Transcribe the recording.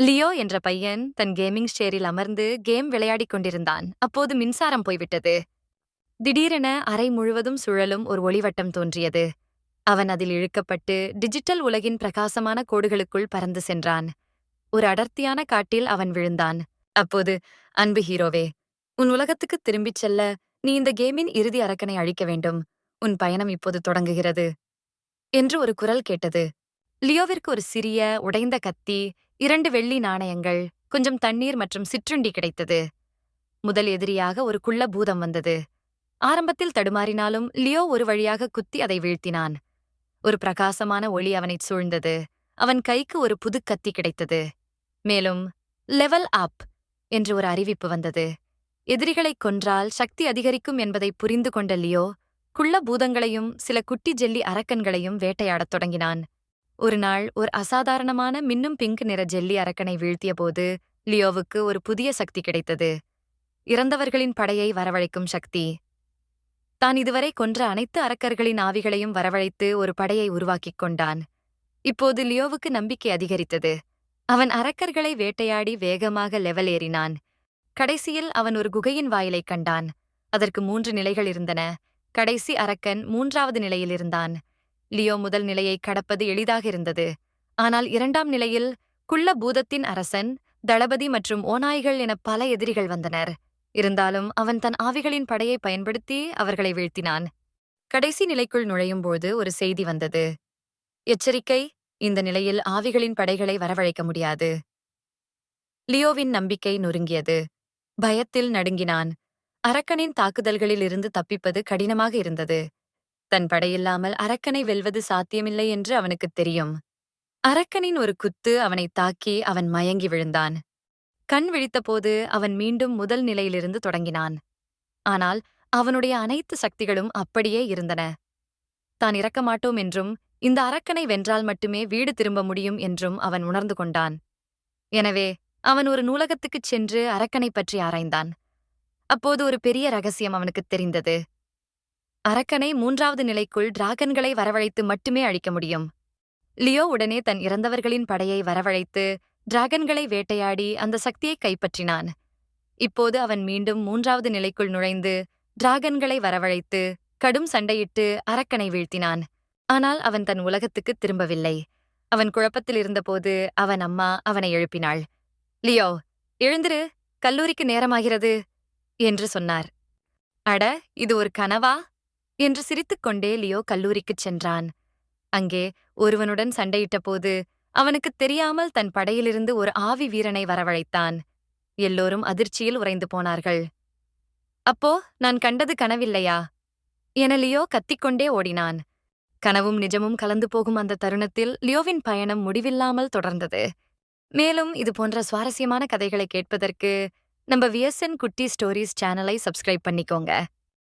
Leo என்ற பையன் தன் gaming ஸ்டேரில் அமர்ந்து கேம் விளையாடிக் கொண்டிருந்தான். அப்போது மின்சாரம் போய்விட்டது. திடீரென அறை முழுவதும் சுழலும் ஒரு ஒளிவட்டம் தோன்றியது. அவன் அதில் இழுக்கப்பட்டு டிஜிட்டல் உலகின் பிரகாசமான கோடுகளுக்குள் பறந்து சென்றான். ஒரு அடர்த்தியான காட்டில் அவன் விழுந்தான். அப்போது அன்பு ஹீரோவே உன் உலகத்துக்கு திரும்பிச் செல்ல நீ இந்த கேமின் இறுதி அரக்கனை அழிக்க வேண்டும். உன் பயணம் இப்போது தொடங்குகிறது என்று ஒரு குரல் கேட்டது. லியோவிற்கு ஒரு சிறிய உடைந்த கத்தி இரண்டு வெள்ளி நாணயங்கள் கொஞ்சம் தண்ணீர் மற்றும் சிற்றுண்டி கிடைத்தது. முதல் எதிரியாக ஒரு குள்ள பூதம் வந்தது. ஆரம்பத்தில் தடுமாறினாலும் லியோ ஒரு வழியாக குத்தி அதை வீழ்த்தினான். ஒரு பிரகாசமான ஒளி அவனைச் சூழ்ந்தது. அவன் கைக்கு ஒரு புது கத்தி கிடைத்தது. மேலும் லெவல் அப் என்று ஒரு அறிவிப்பு வந்தது. எதிரிகளைக் கொன்றால் சக்தி அதிகரிக்கும் என்பதை புரிந்து கொண்ட லியோ குள்ள பூதங்களையும் சில குட்டி ஜெல்லி அரக்கன்களையும் வேட்டையாடத் தொடங்கினான். ஒரு நாள் ஒரு அசாதாரணமான மின்னும் பிங்க் நிற ஜெல்லி அரக்கனை வீழ்த்தியபோது லியோவுக்கு ஒரு புதிய சக்தி கிடைத்தது. இறந்தவர்களின் படையை வரவழைக்கும் சக்தி. தான் இதுவரை கொன்ற அனைத்து அரக்கர்களின் ஆவிகளையும் வரவழைத்து ஒரு படையை உருவாக்கிக் கொண்டான். இப்போது லியோவுக்கு நம்பிக்கை அதிகரித்தது. அவன் அரக்கர்களை வேட்டையாடி வேகமாக லெவல் ஏறினான். கடைசியில் அவன் ஒரு குகையின் வாயிலைக் கண்டான். அதற்கு மூன்று நிலைகள் இருந்தன. கடைசி அரக்கன் மூன்றாவது நிலையில் இருந்தான். லியோ முதல் நிலையை கடப்பது எளிதாக இருந்தது. ஆனால் இரண்டாம் நிலையில் குள்ள பூதத்தின் அரசன் தளபதி மற்றும் ஓநாய்கள் என பல எதிரிகள் வந்தனர். இருந்தாலும் அவன் தன் ஆவிகளின் படையை பயன்படுத்தி அவர்களை வீழ்த்தினான். கடைசி நிலைக்குள் நுழையும்போது ஒரு செய்தி வந்தது. எச்சரிக்கை இந்த நிலையில் ஆவிகளின் படைகளை வரவழைக்க முடியாது. லியோவின் நம்பிக்கை நொறுங்கியது. பயத்தில் நடுங்கினான். அரக்கனின் தாக்குதல்களில் இருந்து தப்பிப்பது கடினமாக இருந்தது. தன் படையில்லாமல் அரக்கனை வெல்வது சாத்தியமில்லை என்று அவனுக்குத் தெரியும். அரக்கனின் ஒரு குத்து அவனை தாக்கி அவன் மயங்கி விழுந்தான். கண் விழித்தபோது அவன் மீண்டும் முதல் நிலையிலிருந்து தொடங்கினான். ஆனால் அவனுடைய அனைத்து சக்திகளும் அப்படியே இருந்தன. தான் இறக்க மாட்டோம் என்றும் இந்த அரக்கனை வென்றால் மட்டுமே வீடு திரும்ப முடியும் என்றும் அவன் உணர்ந்து கொண்டான். எனவே அவன் ஒரு நூலகத்துக்குச் சென்று அரக்கனைப் பற்றி ஆராய்ந்தான். அப்போது ஒரு பெரிய ரகசியம் அவனுக்குத் தெரிந்தது. அரக்கனை மூன்றாவது நிலைக்குள் டிராகன்களை வரவழைத்து மட்டுமே அழிக்க முடியும். லியோ உடனே தன் இறந்தவர்களின் படையை வரவழைத்து டிராகன்களை வேட்டையாடி அந்த சக்தியை கைப்பற்றினான். இப்போது அவன் மீண்டும் மூன்றாவது நிலைக்குள் நுழைந்து டிராகன்களை வரவழைத்து கடும் சண்டையிட்டு அரக்கனை வீழ்த்தினான். ஆனால் அவன் தன் உலகத்துக்கு திரும்பவில்லை. அவன் குழப்பத்தில் இருந்தபோது அவன் அம்மா அவனை எழுப்பினாள். லியோ எழுந்திரு கல்லூரிக்கு நேரமாகிறது என்று சொன்னார். அட இது ஒரு கனவா? என்று சிரித்துக்கொண்டே லியோ கல்லூரிக்குச் சென்றான். அங்கே ஒருவனுடன் சண்டையிட்டபோது அவனுக்குத் தெரியாமல் தன் படையிலிருந்து ஒரு ஆவி வீரனை வரவழைத்தான். எல்லோரும் அதிர்ச்சியில் உறைந்து போனார்கள். அப்போ நான் கண்டது கனவில்லையா? என லியோ கத்திக்கொண்டே ஓடினான். கனவும் நிஜமும் கலந்து போகும் அந்த தருணத்தில் லியோவின் பயணம் முடிவில்லாமல் தொடர்ந்தது. மேலும் இது போன்ற சுவாரஸ்யமான கதைகளை கேட்பதற்கு நம்ம விஎஸ்என் குட்டி ஸ்டோரிஸ் சேனலை சப்ஸ்கிரைப் பண்ணிக்கோங்க.